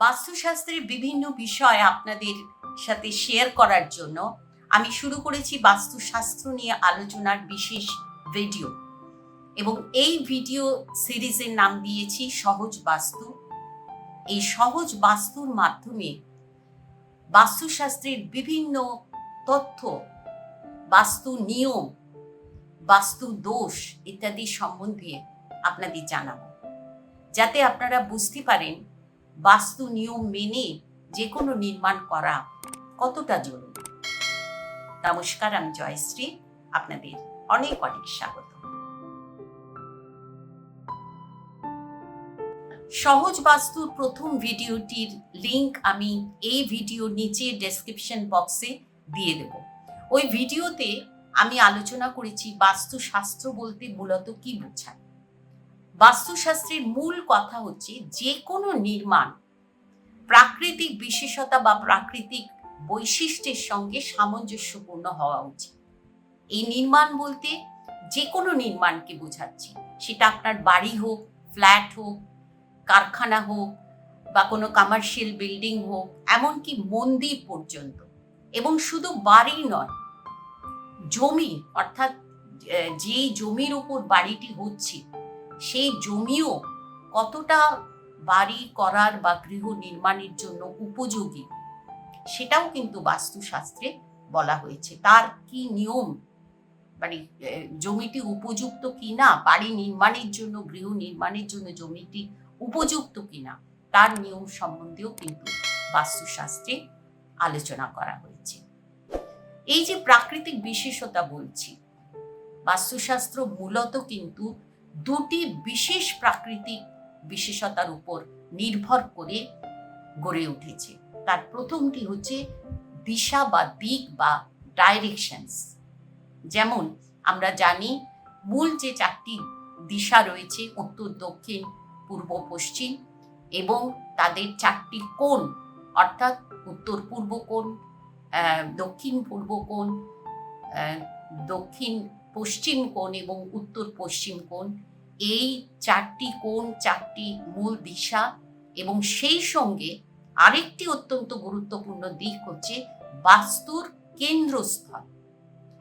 বাস্তুশাস্ত্রের বিভিন্ন বিষয় আপনাদের সাথে শেয়ার করার জন্য আমি শুরু করেছি বাস্তুশাস্ত্র নিয়ে আলোচনার বিশেষ ভিডিও এবং এই ভিডিও সিরিজের নাম দিয়েছি সহজ বাস্তু। এই সহজ বাস্তুর মাধ্যমে বাস্তুশাস্ত্রের বিভিন্ন তথ্য, বাস্তু নিয়ম, বাস্তু দোষ ইত্যাদি সম্বন্ধে আপনাদের জানাব। যাতে আপনারা বুঝতে পারেন বাস্তু নিয়ম মেনে যে কোনো নির্মাণ করা কতটা জরুরি? নমস্কার, আমি জয়শ্রী। আপনাদের অনেক অনেক স্বাগত। সহজ বাস্তুর প্রথম ভিডিওটির লিংক আমি এই ভিডিওর নিচে ডেসক্রিপশন বক্সে দিয়ে দেব। ওই ভিডিওতে আমি আলোচনা করেছি বাস্তু বাস্তুশাস্ত্র বলতে মূলত কি বোঝায়। বাস্তুশাস্ত্রের মূল কথা হচ্ছে যে কোনো নির্মাণ প্রাকৃতিক বিশেষতা বা প্রাকৃতিক বৈশিষ্ট্যের সঙ্গে সামঞ্জস্যপূর্ণ হওয়া উচিত। এই নির্মাণ বলতে যে কোনো নির্মাণকে বোঝাচ্ছি। সেটা আপনার বাড়ি হোক, ফ্ল্যাট হোক, কারখানা হোক বা কোনো কমার্শিয়াল বিল্ডিং হোক, এমনকি মন্দির পর্যন্ত। এবং শুধু বাড়ি নয়, জমি, অর্থাৎ যেই জমির উপর বাড়িটি হচ্ছে সেই জমিও কতটা বাড়ি করার বা গৃহ নির্মাণের জন্য উপযোগী? সেটাও কিন্তু বাস্তুশাস্ত্রে বলা হয়েছে। তার কি নিয়ম? মানে জমিটি উপযুক্ত কিনা? বাড়ি নির্মাণের জন্য, গৃহ নির্মাণের জন্য জমিটি উপযুক্ত কিনা? তার নিয়ম সম্বন্ধেও কিন্তু বাস্তুশাস্ত্রে আলোচনা করা হয়েছে। এই যে প্রাকৃতিক বিশেষতা বলছি, বাস্তুশাস্ত্র মূলত কিন্তু দুটি বিশেষ প্রাকৃতিক বিশেষতার উপর নির্ভর করে গড়ে উঠেছে। তার প্রথমটি হচ্ছে দিশা বা দিক বা ডাইরেকশনস যেমন আমরা জানি, মূল যে চারটি দিশা রয়েছে, উত্তর, দক্ষিণ, পূর্ব, পশ্চিম এবং তাদের চারটি কোণ, অর্থাৎ উত্তর, পূর্ব কোণ দক্ষিণ, পূর্ব কোণ দক্ষিণ পশ্চিম কোণ এবং উত্তর পশ্চিম কোণ, এই চারটি কোণ, চারটি মূল দিশা এবং সেই সঙ্গে আরেকটি অত্যন্ত গুরুত্বপূর্ণ দিক হচ্ছে বাস্তুর কেন্দ্রস্থল।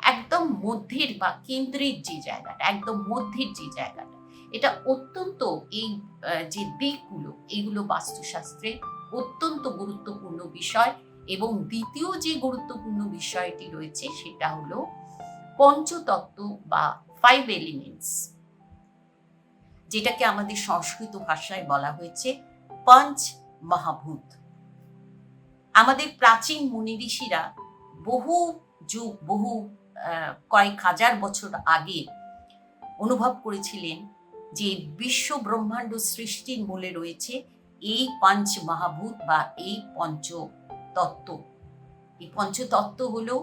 একদম মধ্যের বা কেন্দ্রের যে জায়গাটা, একদম মধ্যের যে জায়গাটা, এটা অত্যন্ত এই যে দিকগুলো, এগুলো বাস্তুশাস্ত্রে অত্যন্ত গুরুত্বপূর্ণ বিষয় এবং দ্বিতীয় যে গুরুত্বপূর্ণ বিষয়টি রয়েছে সেটা হলো পঞ্চতত্ত্ব বা ফাইভ এলিমেন্টস যেটাকে আমাদের সংস্কৃত ভাষায় বলা হয়েছে পঞ্চ মহাভূত। আমাদের প্রাচীন মুনি ঋষিরা বহু যুগ, বহু কয়েক হাজার বছর আগে অনুভব করেছিলেন যে বিশ্ব ব্রহ্মাণ্ড সৃষ্টির মূলে রয়েছে এই পঞ্চ মহাভূত বা এই পঞ্চ তত্ত্ব এই পঞ্চতত্ত্ব হলো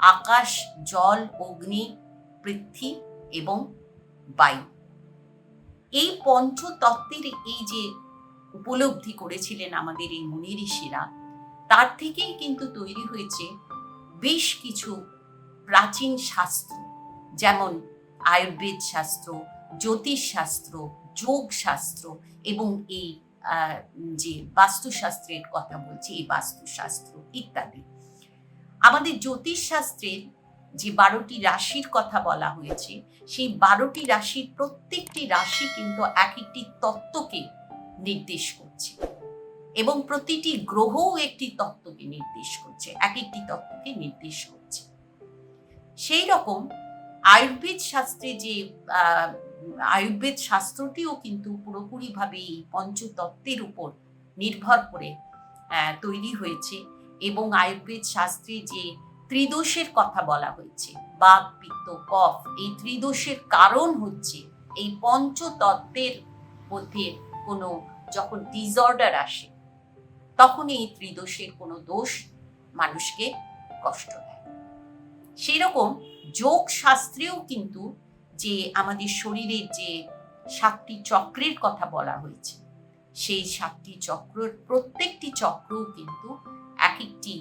আকাশ, জল, অগ্নি, পৃথ্বী এবং বায়ু। এই পঞ্চতত্ত্বের এই যে উপলব্ধি করেছিলেন আমাদের এই মুনি ঋষিরা, তার থেকেই কিন্তু তৈরি হয়েছে বেশ কিছু প্রাচীন শাস্ত্র, যেমন আয়ুর্বেদ শাস্ত্র, জ্যোতিষ শাস্ত্র, যোগ শাস্ত্র এবং এই যে বাস্তুশাস্ত্রের কথা বলছি, এই বাস্তুশাস্ত্র ইত্যাদি। আমাদের জ্যোতিষ শাস্ত্রের যে বারোটি রাশির কথা বলা হয়েছে, সেই বারোটি রাশির প্রত্যেকটি রাশি কিন্তু এক একটি তত্ত্বকে নির্দেশ করছে এবং প্রতিটি গ্রহও একটি তত্ত্বকে নির্দেশ করছে, এক একটি তত্ত্বকে নির্দেশ করছে। সেই রকম আয়ুর্বেদ শাস্ত্রে যে আয়ুর্বেদ শাস্ত্রটিও কিন্তু পুরোপুরিভাবে এই পঞ্চতত্ত্বের উপর নির্ভর করে তৈরি হয়েছে। এবং আয়ুর্বেদ শাস্ত্রে যে ত্রিদোষের কথা বলা হয়েছে, বাঘ, পিত্ত, কফ, এই ত্রিদোষের কারণ হচ্ছে এই পঞ্চতত্ত্বের মধ্যে কোনো যখন ডিসঅর্ডার আসে, তখন এই ত্রিদোষের কোনো দোষ মানুষকে কষ্ট দেয়। সেই রকম যোগ শাস্ত্রেও কিন্তু যে আমাদের শরীরের যে সাতটি চক্রের কথা বলা হয়েছে, সেই সাতটি চক্রের প্রত্যেকটি চক্রও কিন্তু একটি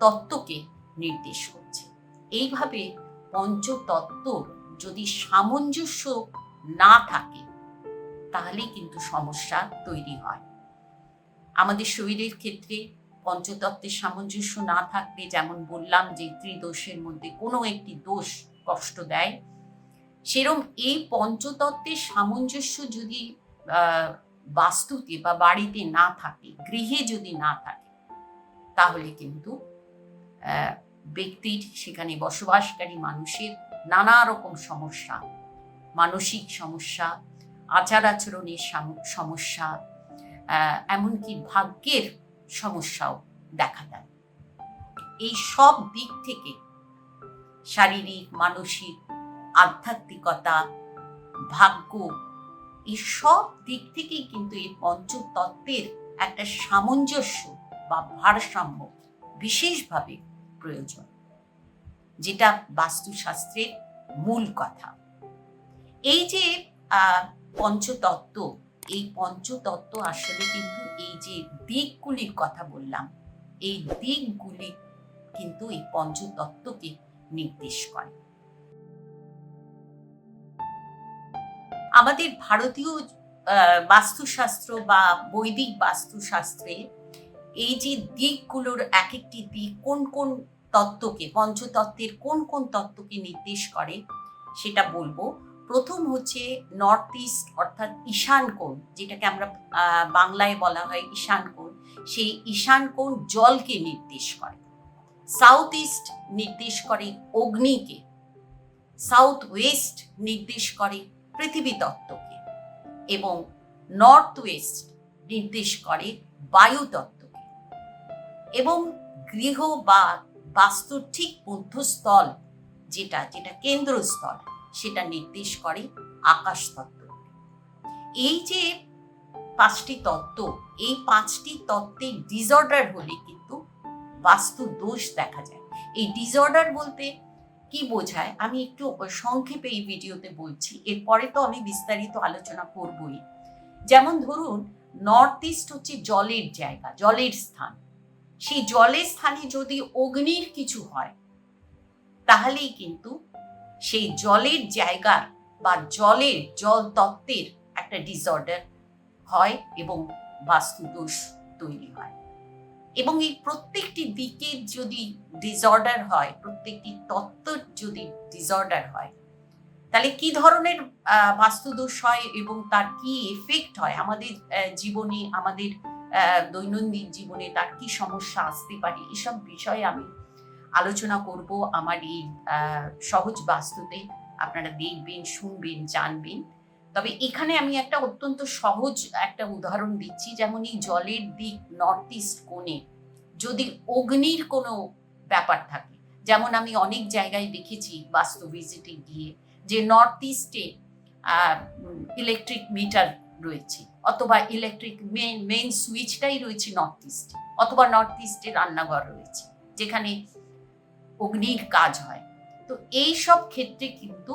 তত্ত্বকে নির্দেশ করছে। এইভাবে পঞ্চতত্ত্বর যদি সামঞ্জস্য না থাকে তাহলে কিন্তু সমস্যা তৈরি হয়। আমাদের শরীরের ক্ষেত্রে পঞ্চতত্ত্বের সামঞ্জস্য না থাকলে, যেমন বললাম যে ত্রিদোষের মধ্যে কোনো একটি দোষ কষ্ট দেয়, সেরম এই পঞ্চতত্ত্বের সামঞ্জস্য যদি বাস্তুতে বা বাড়িতে না থাকে, গৃহে যদি না থাকে তাহলে কিন্তু ব্যক্তির সেখানে বসবাসকারী মানুষের নানা রকম সমস্যা, মানসিক সমস্যা, আচার আচরণের সমস্যা এমনকি ভাগ্যের সমস্যাও দেখা দেয়। এই সব দিক থেকে শারীরিক, মানসিক, আধ্যাত্মিকতা, ভাগ্য, এই সব দিক থেকেই কিন্তু এই পঞ্চতত্ত্বের একটা সামঞ্জস্য বা ভারসাম্য বিশেষভাবে প্রয়োজন, যেটা বাস্তুশাস্ত্রের মূল কথা। এই যে পঞ্চতত্ত্ব, এই পঞ্চতত্ত্ব আসলে কিন্তু এই যে দিকগুলির কথা বললাম, এই দিকগুলি কিন্তু এই পঞ্চতত্ত্বকে নির্দেশ করে। আমাদের ভারতীয় বাস্তুশাস্ত্র বা বৈদিক বাস্তুশাস্ত্রে এই যে দিকগুলোর এক একটি দিক কোন কোন তত্ত্বকে, পঞ্চতত্ত্বের কোন কোন তত্ত্বকে নির্দেশ করে, সেটা বলব। প্রথম হচ্ছে নর্থ ইস্ট অর্থাৎ ঈশান কোণ, যেটাকে আমরা বাংলায় বলা হয় ঈশান কোণ, সেই ঈশান কোণ জলকে নির্দেশ করে। সাউথ ইস্ট নির্দেশ করে অগ্নিকে সাউথ ওয়েস্ট নির্দেশ করে পৃথিবী তত্ত্বকে, এবং নর্থ ওয়েস্ট নির্দেশ করে বায়ু তত্ত্বকে। এবং গৃহ বা বাস্তুর ঠিক মধ্যস্থল যেটা যেটা কেন্দ্রস্থল, সেটা নির্দেশ করে আকাশ তত্ত্ব। এই যে পাঁচটি তত্ত্ব, এই পাঁচটি তত্ত্বের ডিসঅর্ডার হলে কিন্তু বাস্তু দোষ দেখা যায়। এই ডিসঅর্ডার বলতে কি বোঝায়? আমি একটু সংক্ষেপে এই ভিডিওতে বলছি, এরপরে তো আমি বিস্তারিত আলোচনা করবই। যেমন ধরুন নর্থ ইস্ট হচ্ছে জলের জায়গা, জলের স্থান। সেই জলের স্থানে যদি অগ্নির কিছু হয়, তাহলেই কিন্তু সেই জলের জায়গার বা জলের জল তত্ত্বের একটা ডিসঅর্ডার হয় এবং বাস্তুদোষ তৈরি হয়। এবং এই প্রত্যেকটি দিকের যদি ডিসঅর্ডার হয়, প্রত্যেকটি তত্ত্বর যদি ডিসঅর্ডার হয়, তাহলে কি ধরনের বাস্তুদোষ হয় এবং তার কি এফেক্ট হয় আমাদের জীবনে, আমাদের দৈনন্দিন জীবনে তার কি সমস্যা আসতে পারে, এসব বিষয়ে আমি আলোচনা করব। আমার এই সহজ বাস্তুতে আপনারা দেখবেন, শুনবেন, জানবেন। তবে এখানে আমি একটা অত্যন্ত সহজ একটা উদাহরণ দিচ্ছি। যেমন এই জলের দিক নর্থ ইস্ট কোণে যদি অগ্নির কোনো ব্যাপার থাকে, যেমন আমি অনেক জায়গায় দেখেছি বাস্তু ভিজিটে গিয়ে, যে নর্থ ইস্টে ইলেকট্রিক মিটার রয়েছে, অথবা ইলেকট্রিক মেন মেন সুইচটাই রয়েছে নর্থ ইস্টে অথবা নর্থ ইস্টে রান্নাঘর রয়েছে, যেখানে অগ্নির কাজ হয়। তো এই সব ক্ষেত্রে কিন্তু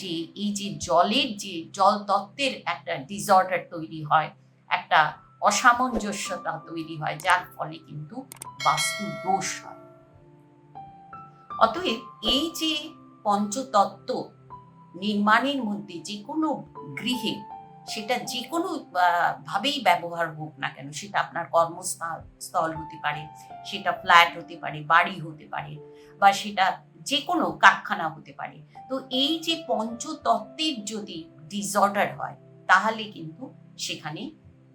যে, এই যে জলের যে, জল তত্ত্বের একটা ডিসঅর্ডার তৈরি হয়, একটা অসামঞ্জস্যতা তৈরি হয়, যার ফলে কিন্তু বাস্তু দোষ হয়। অতএব এই যে পঞ্চতত্ত্ব নির্মাণের মধ্যে যে কোনো গৃহে সেটা যে কোনো ভাবেই ব্যবহার হোক না কেন, সেটা আপনার কর্মস্থল স্থল হতে পারে, সেটা ফ্ল্যাট হতে পারে, বাড়ি হতে পারে, বা সেটা যে কোনো কারখানা হতে পারে। তো এই যে পঞ্চতত্ত্বের যদি ডিসঅর্ডার হয়, তাহলে কিন্তু সেখানে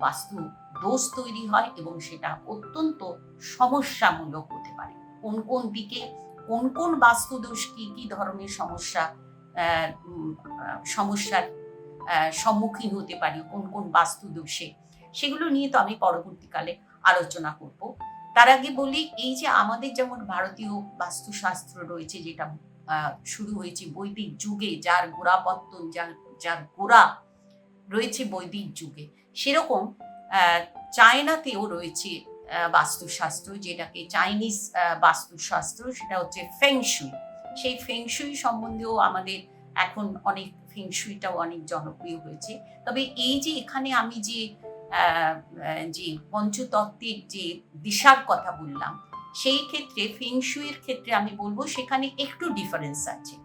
বাস্তু দোষ তৈরি হয় এবং সেটা অত্যন্ত সমস্যামূলক হতে পারে। কোন কোন দিকে, কোন কোন বাস্তু দোষ কি কি ধরনের সমস্যা সমস্যার সম্মুখীন হতে পারি, কোন কোন বাস্তু দোষে। সেগুলো নিয়ে তো আমি পরবর্তীকালে আলোচনা করব। তার আগে বলি, এই যে আমাদের যেমন ভারতীয় বাস্তুশাস্ত্র রয়েছে, যেটা শুরু হয়েছে বৈদিক যুগে, যার গোড়াপত্তন যার যার গোড়া রয়েছে বৈদিক যুগে, সেরকম চায়নাতেও রয়েছে বাস্তুশাস্ত্র, যেটাকে চাইনিজ বাস্তুশাস্ত্র, সেটা হচ্ছে ফেংশুই সেই ফেংশুই সম্বন্ধেও আমাদের এখন অনেক ফেংশুইটাও অনেক জনপ্রিয় হয়েছে। তবে এই যে এখানে আমি যে যে পঞ্চতত্ত্বের যে দিশার কথা বললাম, সেই ক্ষেত্রে ফেংশুইয়ের ক্ষেত্রে আমি বলব সেখানে একটু ডিফারেন্স আছে।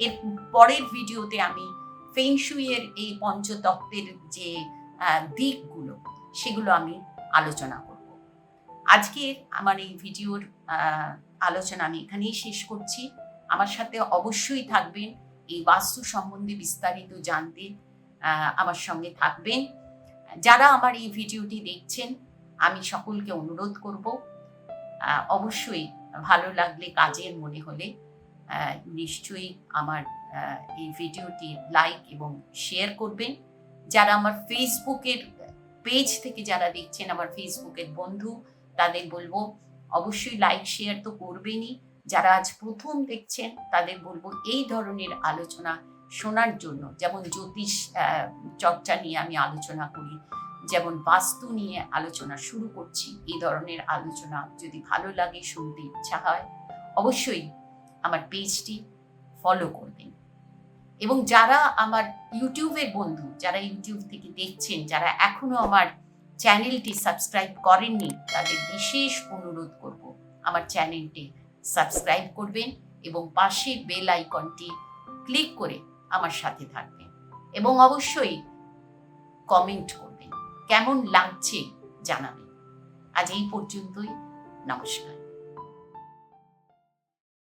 এর পরের ভিডিওতে আমি ফেংশুইয়ের এই পঞ্চতত্ত্বের যে দিকগুলো, সেগুলো আমি আলোচনা করব। আজকের আমার এই ভিডিওর আলোচনা আমি এখানেই শেষ করছি। আমার সাথে অবশ্যই থাকবেন। এই বাস্তু সম্বন্ধে বিস্তারিত জানতে আমার সঙ্গে থাকবেন। যারা আমার এই ভিডিওটি দেখছেন, আমি সকলকে অনুরোধ করব অবশ্যই ভালো লাগলে কাজের মনে হলে নিশ্চয়ই আমার এই ভিডিওটি লাইক এবং শেয়ার করবেন। যারা আমার ফেসবুকের পেজ থেকে যারা দেখছেন, আমার ফেসবুকের বন্ধু, তাদের বলব, অবশ্যই লাইক, শেয়ার তো করবেনই। যারা আজ প্রথম দেখছেন, তাদের বলব এই ধরনের আলোচনা শোনার জন্য, যেমন জ্যোতিষ চর্চা নিয়ে আমি আলোচনা করি, যেমন বাস্তু নিয়ে আলোচনা শুরু করছি, এই ধরনের আলোচনা যদি ভালো লাগে, শুনতে ইচ্ছা হয়, অবশ্যই আমার পেজটি ফলো করবেন। এবং যারা আমার ইউটিউবের বন্ধু, যারা ইউটিউব থেকে দেখছেন, যারা এখনও আমার চ্যানেলটি সাবস্ক্রাইব করেননি, তাদের বিশেষ অনুরোধ করব আমার চ্যানেলটি সাবস্ক্রাইব করবেন এবং পাশে বেল আইকনটি ক্লিক করে আমার সাথে থাকবেন এবং অবশ্যই কমেন্ট করবেন। কেমন লাগছে জানাবেন। আজ এই পর্যন্তই। নমস্কার।